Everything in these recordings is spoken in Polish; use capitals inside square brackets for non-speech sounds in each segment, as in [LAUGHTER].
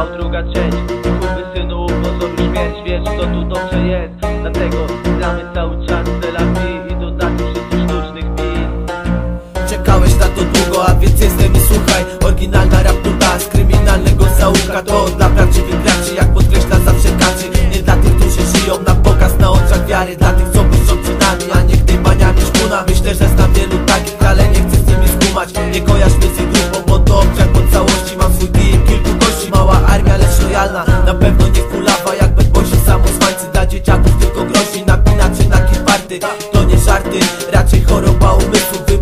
finał, druga część Chłopy synu, pozor już mieć, wiesz co tu dobrze jest. Dlatego gramy cały czas terapi i dodatki wszystkich sztucznych bit Czekałeś na to długo, a więc jestem i słuchaj. Oryginalna rap z kryminalnego zaułka to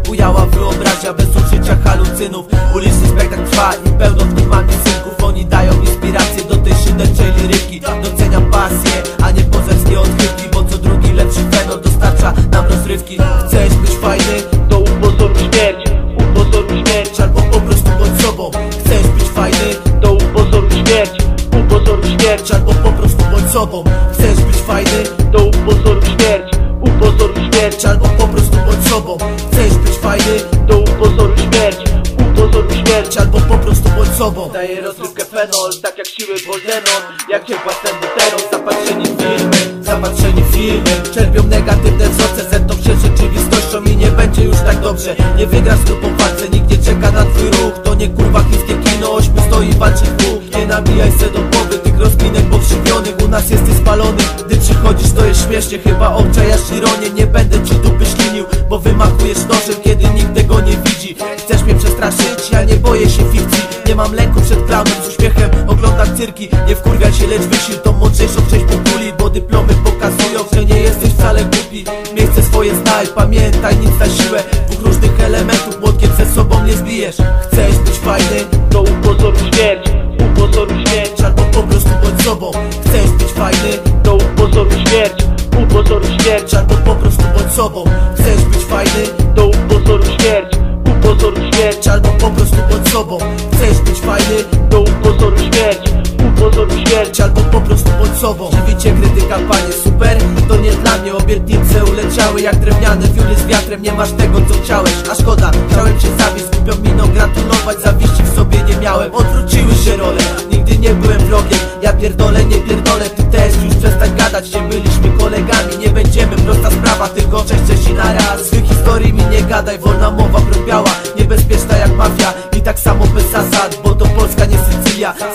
Wybujała wyobraźnia bez użycia halucynów. Uliczny spektakl trwa i pełno w nim synków. Oni dają inspirację do tej szyderczej liryki. Doceniam pasję, a nie pozerskie odchylki Bo co drugi lepszy fenol dostarcza nam rozrywki. Chcesz być fajny? To upozoruj śmierć, upozoruj śmierć. Albo po prostu bądź sobą. Chcesz być fajny? To upozoruj śmierć, upozoruj śmierć. Albo po prostu bądź sobą. Chcesz być fajny? To upozoruj śmierć, upozoruj śmierć. Albo po prostu bądź sobą Albo po prostu bądź sobą. Daję rozrywkę fenol, tak jak siły Boldenon Jak jak własny buteron, zapatrzeni w filmy Zapatrzeni filmy. Czerpią negatywne wzorce Zetną się rzeczywistością i nie będzie już tak dobrze. Nie wygrasz z grupą walce, nikt nie czeka na twój ruch. To nie kurwa chińskie kino, ośmiu stoi walczy dwóch. Nie nabijaj se do głowy tych rozminek powszywionych U nas jesteś spalony, gdy przychodzisz to jest śmiesznie. Chyba obczajasz ironię, nie będę ci dupy ślinił Bo wymakujesz nożem, mam lęku przed klaunem, z uśmiechem oglądam cyrki. Nie wkurwia się, lecz wysil tą mądrzejszą część pokuli Bo dyplomy pokazują, że nie jesteś wcale głupi. Miejsce swoje znaj, pamiętaj, nic na siłę. Dwóch różnych elementów młotkiem ze sobą nie zbijesz. Chcesz być fajny? To upozoruj śmierć, upozoruj śmierć. Albo po prostu bądź sobą. Chcesz być fajny? To upozoruj śmierć, upozoruj śmierć. Albo po prostu bądź sobą. Chcesz być fajny? Śmierć Albo po prostu bądź sobą. Chcesz być fajny? To upozoruj śmierć, upozoruj śmierć albo po prostu bądź sobą. Żywicie krytyka panie super, to nie dla mnie. Obietnice uleciały jak drewniane wióry z wiatrem. Nie masz tego co chciałeś, a szkoda Chciałem cię zawieść, z głupią miną gratulować. Zawiści w sobie nie miałem, odwróciły się role. Nigdy nie byłem wrogiem, ja pierdolę, nie pierdolę. Ty też już przestań gadać, nie byliśmy kolegami. Nie będziemy, prosta sprawa, tylko cześć, cześć i na raz. Złych historii mi nie gadaj, wolna mowa probiała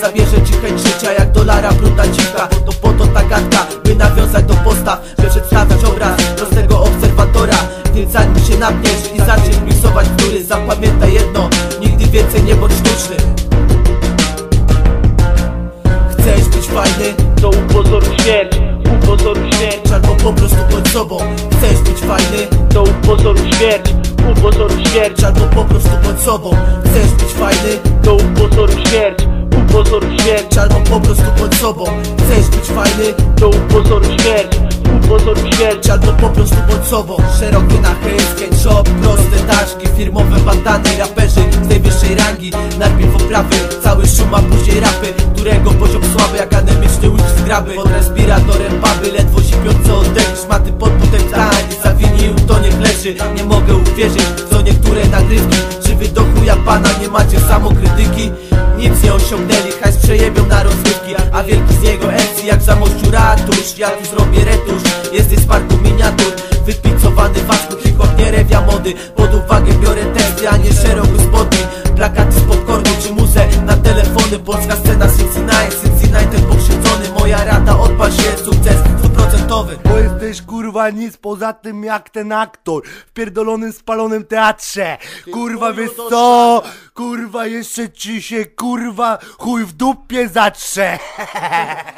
Zabierze ci chęć życia jak dolara brudna dziwka To po to ta gadka, by nawiązać do postaw By przedstawiać obraz prostego obserwatora. Ty zanim się napniesz i zaczniesz miksować który Zapamiętaj jedno, nigdy więcej nie bądź sztuczny. Chcesz być fajny? To upozoruj śmierć, upozoruj śmierć. Albo po prostu bądź sobą. Chcesz być fajny? To upozoruj śmierć, upozoruj śmierć. Albo po prostu bądź sobą. Chcesz być fajny? To upozoruj śmierć, upozoruj śmierć. Albo po prostu bądź sobą. Chcesz być fajny? To upozoruj śmierć, upozoruj śmierć. Albo po prostu bądź sobą. Szerokie nachylskie, shop, proste taszki Firmowe bandany, raperzy z najwyższej rangi. Najpierw oprawy, cały szum, a później rapy Którego poziom słaby, akademiczny łyk z graby. Pod respiratorem baby, ledwo sipiące oddechy Szmaty pod butem tań, zawinił to niech leży. Nie mogę uwierzyć w co niektóre nagrywki Czy wy do chuja pana nie macie samokrytyki? osiągnęli Hajs przejebią na rozrywki A wielki z jego MC jak za zamościu ratusz Ja tu zrobię retusz. Jest z parku miniatur Wypicowany wasku hip nie rewia mody. Pod uwagę biorę testy, a nie szeroku spodni Plakaty z popcornu czy muzę Na telefony Polska scena 69 kurwa nic poza tym jak ten aktor w pierdolonym spalonym teatrze. Kurwa wiesz co? Kurwa jeszcze ci się kurwa chuj w dupie zatrze. [LAUGHS]